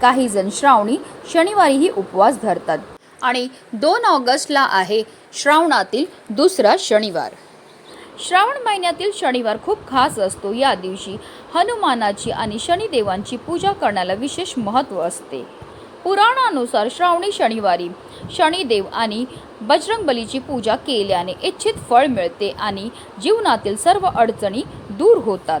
काही जण श्रावणी शनिवारीही उपवास धरतात. आणि दोन ऑगस्टला आहे श्रावणातील दुसरा शनिवार. श्रावण महिन्यातील शनिवार खूप खास असतो. या दिवशी हनुमानाची आणि शनिदेवांची पूजा करण्याला विशेष महत्त्व असते. पुराणानुसार श्रावणी शनिवारी शनिदेव आणि बजरंगबलीची पूजा केल्याने इच्छित फळ मिळते आणि जीवनातील सर्व अडचणी दूर होतात.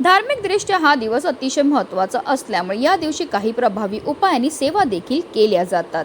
धार्मिकदृष्ट्या हा दिवस अतिशय महत्त्वाचा असल्यामुळे या दिवशी काही प्रभावी उपाय आणि सेवा देखील केल्या जातात.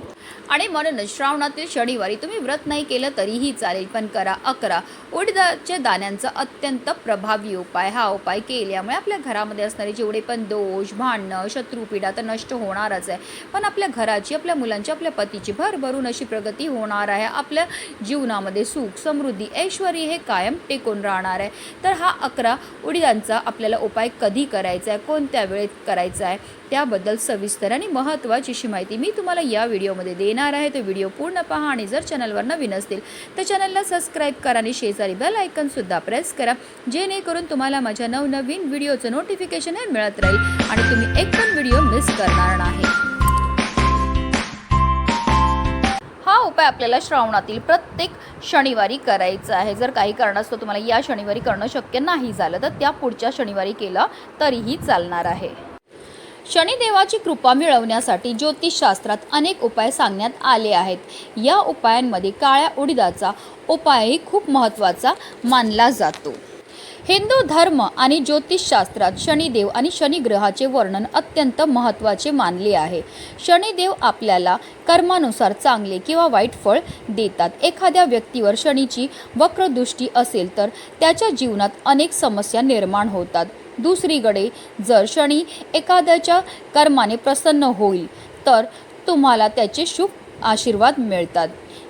आणि म्हणूनच श्रावणातील शनिवारी तुम्ही व्रत नाही केलं तरीही चालेल पण करा अकरा. उडदाच्या दाण्यांचा अत्यंत प्रभावी उपाय. हा उपाय केल्यामुळे आपल्या घरामध्ये असणारे जेवढे पण दोष भांडणं शत्रुपीडा तर नष्ट होणारच आहे. पण आपल्या घराची आपल्या मुलांची आपल्या पतीची भरभरून अशी प्रगती होणार आहे. आपल्या जीवनामध्ये सुख समृद्धी ऐश्वर्य हे कायम टेकून राहणार आहे. तर हा अकरा उडीदांचा आपल्याला उपाय कधी करायचा आहे कोणत्या वेळेत करायचा आहे त्याबद्दल सविस्तर आणि महत्त्वाची अशी माहिती मी तुम्हाला या व्हिडिओमध्ये देणार आहे. तो व्हिडिओ पूर्ण पहा आणि जर चॅनलवर नवीन असतील तर चॅनलला सबस्क्राईब करा आणि शेजारी बेल आयकनसुद्धा प्रेस करा जेणेकरून तुम्हाला माझ्या नवनवीन व्हिडिओचं नोटिफिकेशन हे मिळत राहील आणि तुम्ही एक पण व्हिडिओ मिस करणार नाही. आपल्याला श्रावणातील प्रत्येक शनिवारी करायचं आहे. जर काही कारणास्तव तुम्हाला या शनिवारी करणं शक्य नाही झालं तर त्या पुढच्या शनिवारी केलं तरीही चालणार आहे. शनिदेवाची कृपा मिळवण्यासाठी ज्योतिषशास्त्रात अनेक उपाय सांगण्यात आले आहेत. या उपायांमध्ये काळ्या उडीदाचा उपायही खूप महत्त्वाचा मानला जातो. हिंदू धर्म आणि ज्योतिषशास्त्रात शनिदेव आणि शनिग्रहाचे वर्णन अत्यंत महत्त्वाचे मानले आहे. शनिदेव आपल्याला कर्मानुसार चांगले किंवा वाईट फळ देतात. एखाद्या व्यक्तीवर शनीची वक्रदृष्टी असेल तर त्याच्या जीवनात अनेक समस्या निर्माण होतात. दुसरीकडे जर शनी एखाद्याच्या कर्माने प्रसन्न होईल तर तुम्हाला त्याचे शुभ आशीर्वाद मिळतात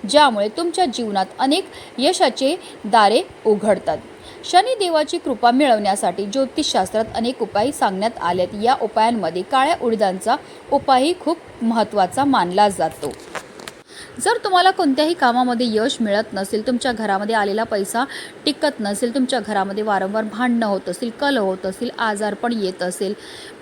ज्यामुळे तुमच्या जीवनात अनेक यशाचे दारे उघडतात. शनिदेवाची कृपा मिळवण्यासाठी ज्योतिषशास्त्रात अनेक उपाय सांगण्यात आलेत. या उपायांमध्ये काळ्या उडदांचा उपायही खूप महत्त्वाचा मानला जातो. जर तुम्हाला कोणत्याही कामामध्ये यश मिळत नसेल तुमच्या घरामध्ये आलेला पैसा टिकत नसेल तुमच्या घरामध्ये वारंवार भांडणं होत असेल कल होत असेल आजारपण येत असेल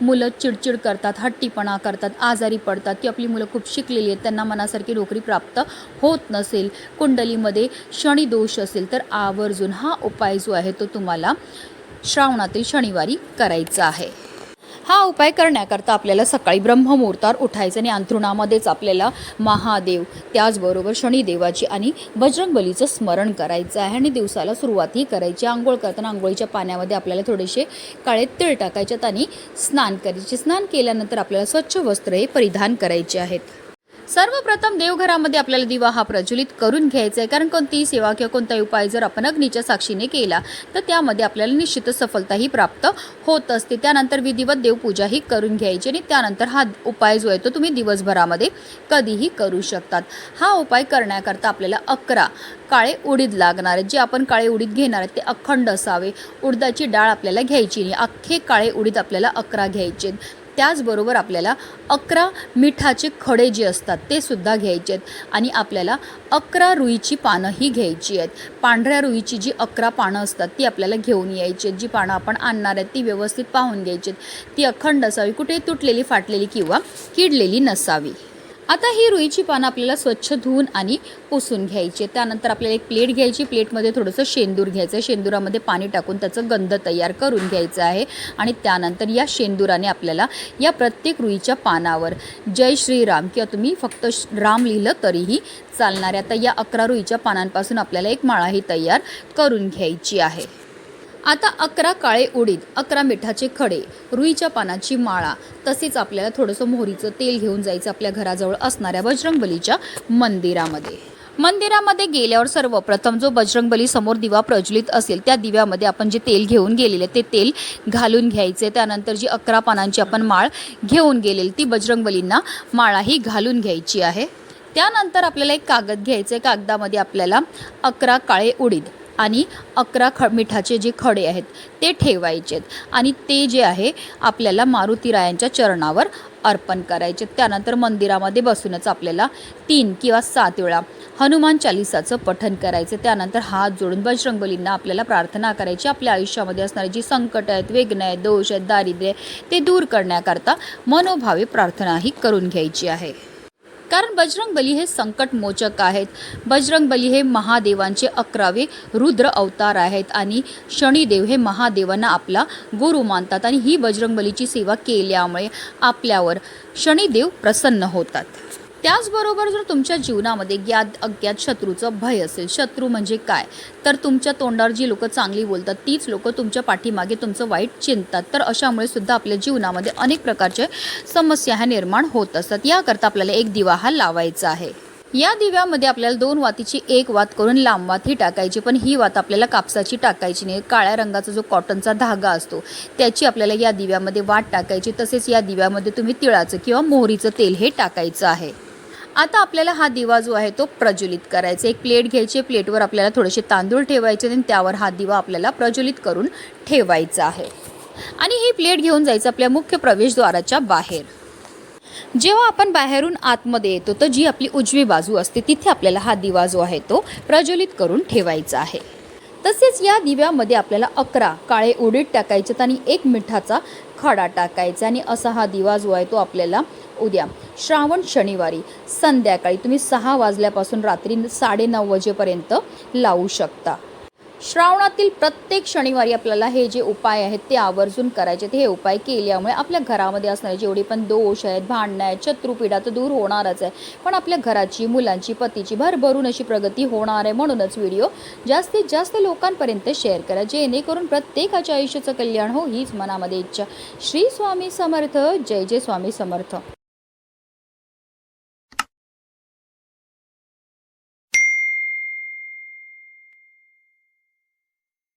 मुलं चिडचिड करतात हट्टीपणा करतात आजारी पडतात की आपली मुलं खूप शिकलेली आहेत त्यांना मनासारखी नोकरी प्राप्त होत नसेल कुंडलीमध्ये शनी दोष असेल तर आवर्जून हा उपाय जो आहे तो तुम्हाला श्रावणातील शनिवारी करायचा आहे. हा उपाय करण्याकरता आपल्याला सकाळी ब्रह्ममुहूर्तावर उठायचं आणि अंथरुणामध्येच आपल्याला महादेव त्याचबरोबर शनिदेवाची आणि बजरंगबलीचं स्मरण करायचं आहे. आणि दिवसाला सुरुवातही करायची. आंघोळ करताना आंघोळीच्या पाण्यामध्ये आपल्याला थोडेसे काळे तिळ टाकायच्यात आणि स्नान करायचे. स्नान केल्यानंतर आपल्याला स्वच्छ वस्त्र हे परिधान करायचे आहेत. सर्वप्रथम देवघरामध्ये आपल्याला दिवा हा प्रज्वलित करून घ्यायचा आहे कारण कोणतीही सेवा किंवा कोणताही उपाय जर आपण अग्नीच्या साक्षीने केला तर त्यामध्ये आपल्याला निश्चित सफलताही प्राप्त होत असते. त्यानंतर विधिवत देवपूजाही करून घ्यायची आणि त्यानंतर हा उपाय जो आहे तो तुम्ही दिवसभरामध्ये कधीही करू शकतात. हा उपाय करण्याकरता आपल्याला अकरा काळे उडीद लागणार आहेत. जे आपण काळे उडीद घेणार आहेत ते अखंड असावे. उडदाची डाळ आपल्याला घ्यायची नाही. अख्खे काळे उडीद आपल्याला अकरा घ्यायचे आहेत. त्याचबरोबर आपल्याला अकरा मिठाचे खडे जे असतात ते सुद्धा घ्यायचे आहेत. आणि आपल्याला अकरा रुईची पानं ही घ्यायची आहेत. पांढऱ्या रुईची जी अकरा पानं असतात ती आपल्याला घेऊन यायची आहेत. जी पानं आपण आणणार आहेत ती व्यवस्थित पाहून घ्यायची आहेत. ती अखंड असावी कुठे तुटलेली फाटलेली किंवा किडलेली नसावी. आता ही रुईची पानं आपल्याला स्वच्छ धुवून आणि पुसून घ्यायची त्यानंतर आपल्याला एक प्लेट घ्यायची प्लेटमध्ये थोडंसं शेंदूर घ्यायचं आहे. शेंदुरामध्ये पाणी टाकून त्याचं गंध तयार करून घ्यायचं आहे. आणि त्यानंतर या शेंदुराने आपल्याला या प्रत्येक रुईच्या पानावर जय श्रीराम किंवा तुम्ही फक्त श- राम लिहिलं तरीही चालणार आहे. आता या अकरा रुईच्या पानांपासून आपल्याला एक माळाही तयार करून घ्यायची आहे. आता अकरा काळे उडीद अकरा मिठाचे खडे रुईच्या पानाची माळा तसेच आपल्याला थोडंसं मोहरीचं तेल घेऊन जायचं आपल्या घराजवळ असणाऱ्या बजरंगबलीच्या मंदिरामध्ये. मंदिरामध्ये गेल्यावर सर्वप्रथम जो बजरंगबली समोर दिवा प्रज्वलित असेल त्या दिव्यामध्ये आपण जे तेल घेऊन गेलेले ते तेल घालून घ्यायचे. त्यानंतर जी अकरा पानांची आपण माळ घेऊन गेलेली ती बजरंगबलींना माळाही घालून घ्यायची आहे. त्यानंतर आपल्याला एक कागद घ्यायचं आहे. कागदामध्ये आपल्याला अकरा काळे उडीद आणि अकरा ख मिठाचे जे खडे आहेत ते ठेवायचेत. आणि ते जे आहे आपल्याला मारुतीरायांच्या चरणावर अर्पण करायचे त्यानंतर मंदिरामध्ये बसूनच आपल्याला तीन किंवा सात वेळा हनुमान चालिसाचं पठन करायचं त्यानंतर हात जोडून बजरंगबलींना आपल्याला प्रार्थना करायची. आपल्या आयुष्यामध्ये असणारी जी संकट आहेत वेगणं आहेत दोष आहेत दारिद्र्य आहे, ते दूर करण्याकरता मनोभावे प्रार्थनाही करून घ्यायची आहे. कारण बजरंगबली हे संकटमोचक आहेत. बजरंगबली हे महादेवांचे अकरावे रुद्र अवतार आहेत आणि शनिदेव हे महादेवांना आपला गुरु मानतात आणि ही बजरंगबलीची सेवा केल्यामुळे आपल्यावर शनिदेव प्रसन्न होतात. त्याचबरोबर जर तुमच्या जीवनामध्ये ज्ञात अज्ञात शत्रूचं भय असेल शत्रू म्हणजे काय? तर तुमच्या तोंडावर जी लोकं चांगली बोलतात तीच लोकं तुमच्या पाठीमागे तुमचं वाईट चिंतात तर अशामुळे सुद्धा आपल्या जीवनामध्ये अनेक प्रकारचे समस्या ह्या निर्माण होत असतात. याकरता आपल्याला एक दिवा हा लावायचा आहे. या दिव्यामध्ये आपल्याला दोन वातीची एक वात करून लांब वात ही टाकायची पण ही वात आपल्याला कापसाची टाकायची नाही. काळ्या रंगाचा जो कॉटनचा धागा असतो त्याची आपल्याला या दिव्यामध्ये वाट टाकायची. तसेच या दिव्यामध्ये तुम्ही तिळाचं किंवा मोहरीचं तेल हे टाकायचं आहे. आता आपल्याला हा दिवा जो आहे तो प्रज्वलित करायचा एक प्लेट घ्यायची प्लेटवर आपल्याला थोडेसे तांदूळ ठेवायचे आणि त्यावर हा दिवा आपल्याला प्रज्वलित करून ठेवायचा आहे. आणि ही प्लेट घेऊन जायचं आपल्या मुख्य प्रवेशद्वाराच्या बाहेर. जेव्हा आपण बाहेरून आतमध्ये येतो तर जी आपली उजवी बाजू असते तिथे आपल्याला हा दिवा जो आहे तो प्रज्वलित करून ठेवायचा आहे. तसेच या दिव्यामध्ये आपल्याला अकरा काळे उडीद टाकायचे आणि एक मिठाचा खडा टाकायचा आणि असा हा दिवा जो आहे तो आपल्याला उद्या श्रावण शनिवारी संध्याकाळी तुम्ही सहा वाजल्यापासून रात्री साडेनऊ वाजेपर्यंत लावू शकता. श्रावणातील प्रत्येक शनिवारी आपल्याला हे जे उपाय आहेत ते आवर्जून करायचे. हे उपाय केल्यामुळे आपल्या घरामध्ये असणारे जेवढे पण दोष आहेत भांडणं आहेत शत्रुपीडा तर दूर होणारच आहे. पण आपल्या घराची मुलांची पतीची भरभरून अशी प्रगती होणार आहे म्हणूनच व्हिडिओ जास्तीत जास्त लोकांपर्यंत शेअर करा. जेणेकरून प्रत्येकाच्या आयुष्याचं कल्याण हो हीच मनामध्ये इच्छा. श्री स्वामी समर्थ. जय जय स्वामी समर्थ.